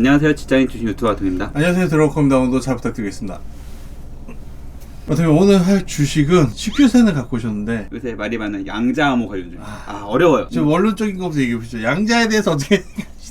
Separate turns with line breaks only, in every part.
안녕하세요. 직장인 출신 유튜버 아동입니다.
안녕하세요 드로컴 다운도 잘 부탁드리겠습니다 어떻게 오늘 할 주식은 식규세는 갖고 오셨는데
요새 말이 많은 양자암호 관련 중입니다. 아, 어려워요.
좀 원론적인 것부터 얘기해 보시죠 양자에 대해서 어떻게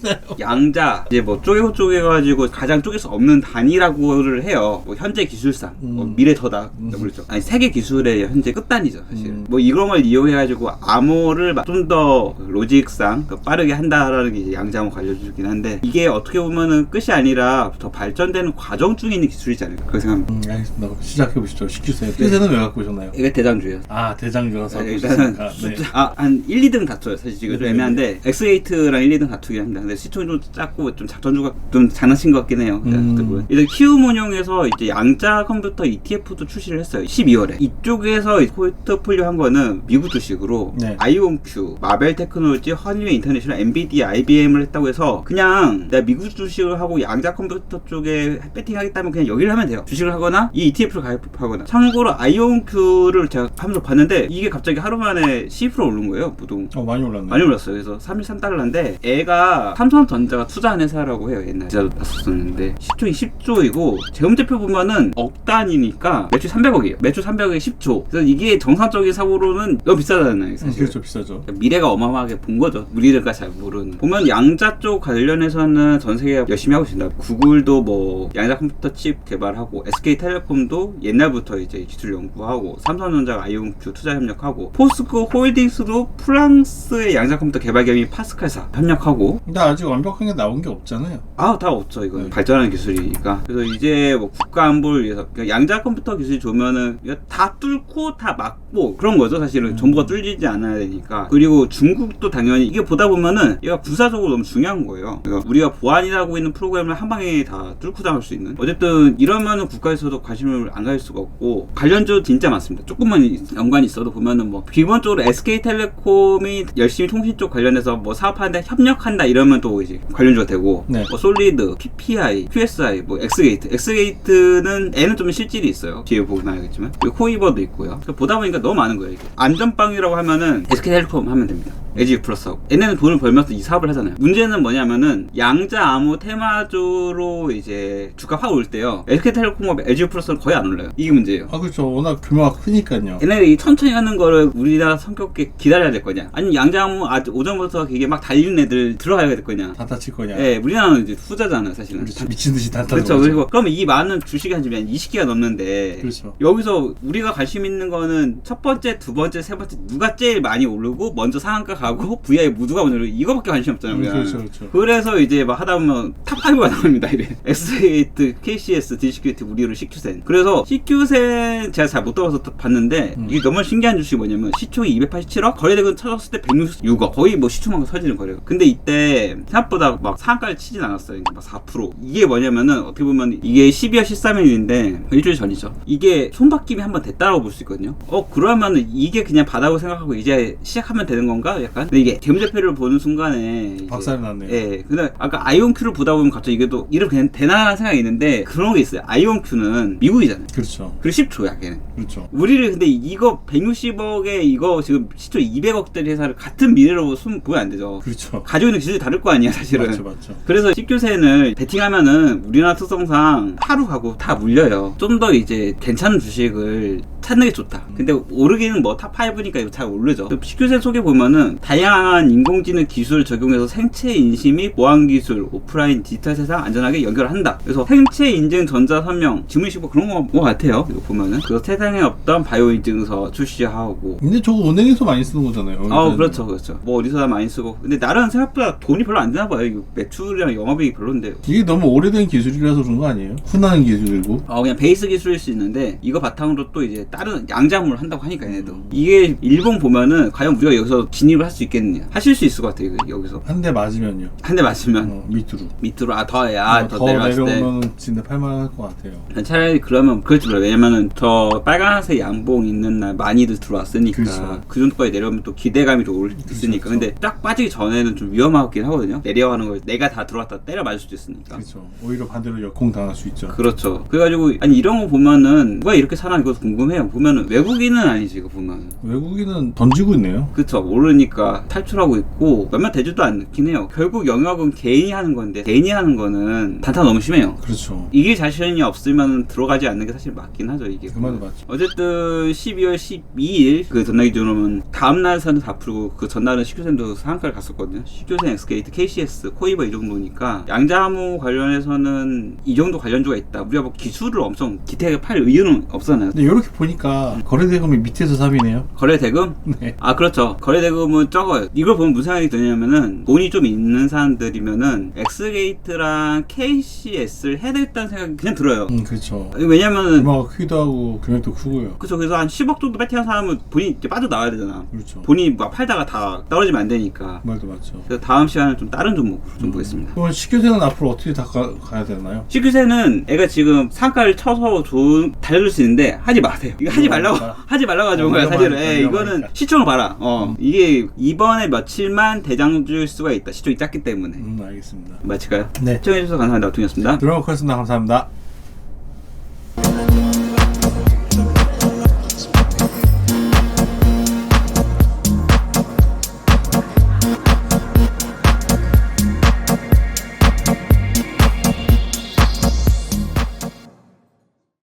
하시나요?
양자 이제 뭐 쪼개고 쪼개가지고 가장 쪼갤 수 없는 단위라고를 해요. 뭐 현재 기술상 뭐
음.
미래 더다
음.
그렇죠. 아니 세계 기술의 현재 끝단이죠 사실.
음.
뭐 이런 걸 이용해가지고 암호를 좀 더 로직상 더 빠르게 한다라는 게 이제 양자암호 관련주긴 한데 이게 어떻게 보면은 끝이 아니라 더 발전되는 과정 중에 있는 기술이지 않을까 그렇게 생각합니다.
음 알겠습니다 그럼 시작해 보시죠 식규세 식규세는 왜 갖고 오셨나요?
이게 대장주예요.
아 대장주라서
네, 일단은
네.
숫자- 아, 한 1, 2등 다퉈요. 사실 지금 좀
네,
애매한데 X8랑 1, 2등 다투긴 합니다. 근데 시총이 좀 작고 좀 작전주가 좀 장난친 것 같긴 해요.
음.
음. 일단 키움운용에서 이제 양자 컴퓨터 ETF도 출시를 했어요. 12월에. 이쪽에서 포트폴리오 한 거는 미국 주식으로
네.
아이온큐, 마벨 테크놀로지, 허니웨이 인터내셔널, 엔비디아, IBM을 했다고 해서 그냥 내가 미국 주식을 하고 양자 컴퓨터 쪽에 배팅하겠다면 그냥 여기를 하면 돼요. 주식을 하거나 이 ETF를 가입하거나. 참고로 아이온큐를 제가 하면서 봤는데 이게 갑자기 하루 만에 12% 오른 거예요. 보통
어 많이 올랐네
많이 올랐어요. 그래서 33달러인데 애가 삼성전자가 투자한 회사라고 해요. 옛날에 진짜 났었는데 시총이 10조이고 재무제표 보면은 억 단위니까 매출 300억이에요. 매출 300억에 10조. 그래서 이게 정상적인 사고로는 너무 비싸잖아요.
음,
사실.
그렇죠 비싸죠
미래가 어마어마하게 본 거죠. 우리가 잘 모르는. 보면 양자 쪽 관련해서는 전 세계가 열심히 하고 있습니다. 구글도 뭐 양자 컴퓨터 칩 개발하고 SK텔레콤도 옛날부터 이제 기술 연구하고 삼성전자가 아이온큐 투자 협력하고 포스코 홀딩스도 프랑스의 양자 컴퓨터 개발 기업인 파스칼사 협력하고
근데 아직 완벽한 게 나온 게 없잖아요.
아 다 없죠. 이거
네.
는 발전하는 기술이니까. 그래서 이제 뭐 국가 안보를 위해서 그러니까 양자 컴퓨터 기술이 좋으면은 이거 다 뚫고 다 막고 그런 거죠. 사실은
음.
정보가 뚫리지 않아야 되니까. 그리고 중국도 당연히 이게 보다 보면은 얘가 군사적으로 너무 중요한 거예요. 그러니까 우리가 보안이라고 있는 프로그램을 한 방에 다 뚫고 당할 수 있는. 어쨌든 이러면은 국가에서도 관심을 안 가질 수가 없고 관련주 진짜 많습니다. 조금만 연관이 있어도 보면은 뭐 기본적으로 SK텔레콤이 열심히 통신 쪽 관련해서 뭐 사업하는데 협력한다 이러면 또 이제 관련주가 되고
네.
뭐 솔리드, PPI, QSI, 뭐 엑스게이트. 엑스게이트는 애는 좀 실질이 있어요. 뒤에 보면 알겠지만. 그리고 코이버도 있고요. 그래서 보다 보니까 너무 많은 거예요. 이게. 안전빵이라고 하면은 SK텔레콤 하면 됩니다. LG 플러스하고. 얘네는 돈을 벌면서 이 사업을 하잖아요. 문제는 뭐냐면은 양자 암호 테마주로 이제 주가 확 올 때요. SK텔레콤과 LG 플러스는 거의 안 올라요. 이게 문제예요.
아 그렇죠 워낙 규모가 크니까요
얘네들이 천천히 하는 거를 우리나라 성격게 기다려야 될 거냐? 아니면 양자 암호 아주 오전부터 이게 막 달리는 애들 들어가야 될 거냐?
다 다칠 거냐
예, 우리나라는 이제 후자잖아요, 사실은.
그렇죠 미친 듯이 다
그렇죠. 그리고 그러면 이 많은 주식이 한 지금 20개가 넘는데
그렇죠.
여기서 우리가 관심 있는 거는 첫 번째, 두 번째, 세 번째 누가 제일 많이 오르고 먼저 상한가 가고 VI 누가 먼저 이거밖에 관심 없잖아요.
음,
우리가.
그렇죠 그렇죠
그래서 이제 막 하다 보면 탑5가 나옵니다. 이래. S8, KCS, 디시큐티, 우리로 CQ센. 그래서 CQ센 제가 잘 못 들어서 봤는데
음.
이게 너무 신기한 주식이 뭐냐면 시총이 287억, 거래대금 쳐졌을 때 166억. 거의 뭐 시총만큼 터지는 거래요. 근데 이때 생각보다 막 상한가를 치진 않았어요. 막 4%. 이게 뭐냐면은 어떻게 보면 이게 12월 13일인데 일주일 전이죠. 이게 손바뀜이 한번 됐다고 볼 수 있거든요. 어 그러면은 이게 그냥 바다고 생각하고 이제 시작하면 되는 건가? 약간. 근데 이게 재무제표를 보는 순간에 이제
박살이 났네요
예. 근데 아까 아이온큐를 보다 보면 갑자기 이게 또 이름 그냥 대단한 생각이 있는데 그런 게 있어요. 아이온큐는 미국이잖아요.
그렇죠
그리고 10조야, 걔는.
그렇죠
우리를 근데 이거 160억에 이거 지금 시초 200억짜리 회사를 같은 미래로 숨 보면 안 되죠.
그렇죠
가지고 있는 기술이 다를 거 아니야, 사실은.
맞죠 맞죠
그래서 식교세는 베팅하면은 우리나라 특성상 하루 가고 다 물려요. 좀 더 이제 괜찮은 주식을 찾는 게 좋다. 근데 오르기는 뭐 탑5니까 이거 잘 오르죠. 식교세 속에 보면은 다양한 인공지능 기술 적용해서 생체 인식 및 보안 기술, 오프라인 디지털 세상 안전하게 연결한다. 그래서 생체 인증 전자 선명, 지문식 그런 거뭐 같아요. 이거 보면은. 그래서 세상에 없던 바이오 인증서 출시하고
근데 저거 은행에서 많이 쓰는 거잖아요
아. 그렇죠 그렇죠 뭐 어디서나 많이 쓰고 근데 나는 생각보다 돈이 별로 안 되나 봐요 이거 매출이랑 영업이익이 별론데
이게 너무 오래된 기술이라서 그런 거 아니에요? 흔한 기술이고
어 그냥 베이스 기술일 수 있는데 이거 바탕으로 또 이제 다른 양자물을 한다고 하니까 얘네도 이게 일본 보면은 과연 우리가 여기서 진입을 할 수 있겠느냐 하실 수 있을 것 같아요 이거 여기서
한 대 맞으면요.
한 대 맞으면
어, 밑으로.
밑으로 아 더야
어,
더,
더
내려갔을 때
내려오면 진짜 팔만할 것 같아요.
차라리 그러면 그럴지 몰라요. 왜냐면은 저 빨간색 양봉 있는 날 많이들 들어왔으니까
그렇죠.
그 정도까지 내려오면 또 기대감이 좀 올- 있으니까.
그렇죠.
근데 딱 빠지기 전에는 좀 위험하긴 하거든요. 내려가는 걸 내가 다 들어왔다 때려 맞을 수도 있으니까.
그렇죠. 오히려 반대로 역공 당할 수 있죠.
그렇죠. 그래가지고 아니 이런 거 보면은 누가 이렇게 사나 이거 궁금해요. 보면은 외국인은 아니지 이거 보면.
외국인은 던지고 있네요.
그쵸 모르니까 탈출하고 있고 몇몇 되지도 않긴 해요. 결국 영역은 개인이 하는 건데 개인이 하는 거는 단타 너무 심해요.
그렇죠.
이길 자신이 없으면 들어가지 않는 게 사실 맞긴 하죠 이게.
그 말도 맞죠.
어쨌든 12월 12일 그 전날 기준으로는 다음 날서는 다 풀고 그 전날은 식교센도 상한가를 갔었거든요. 식교센, 엑스게이트, KCS, 코이버 이 정도니까 양자암호 관련해서는 이 정도 관련주가 있다. 우리가 뭐 기술을 엄청 기태하게 팔 이유는 없잖아요.
근데 이렇게 보니 까 거래대금이 밑에서 3이네요.
거래 대금?
네.
아 그렇죠. 거래 대금은 적어요. 이걸 보면 무슨 생각이 드냐면은 돈이 좀 있는 사람들이면은 엑스게이트랑 KCS를 해야 되겠다는 생각이 그냥 들어요.
음, 그렇죠.
왜냐면은
규모가 크기도 하고 금액도 크고요.
그쵸 그래서 한 10억 정도 배팅한 사람은 본인이 이제 빠져나와야 되잖아.
그렇죠.
본인이 막 팔다가 다 떨어지면 안 되니까.
그 말도 맞죠.
그래서 다음 시간은 좀 다른 종목으로 좀 보겠습니다.
그럼 식교생은 앞으로 어떻게 다 가, 가야 되나요?
시큐세는 애가 지금 상가를 쳐서 좋은 달려줄 수 있는데 하지 마세요. 이거 하지 말라고
위험하니까.
하지 말라고 하지
어,
거야 사실은. 예, 이거는. 시총을 봐라. 어 이게 이번에 며칠만 대장주일 수가 있다. 시총이 작기 때문에.
음, 알겠습니다.
마칠까요?
네.
시청해주셔서 감사합니다. 오통이었습니다.
드라마커스나 감사합니다.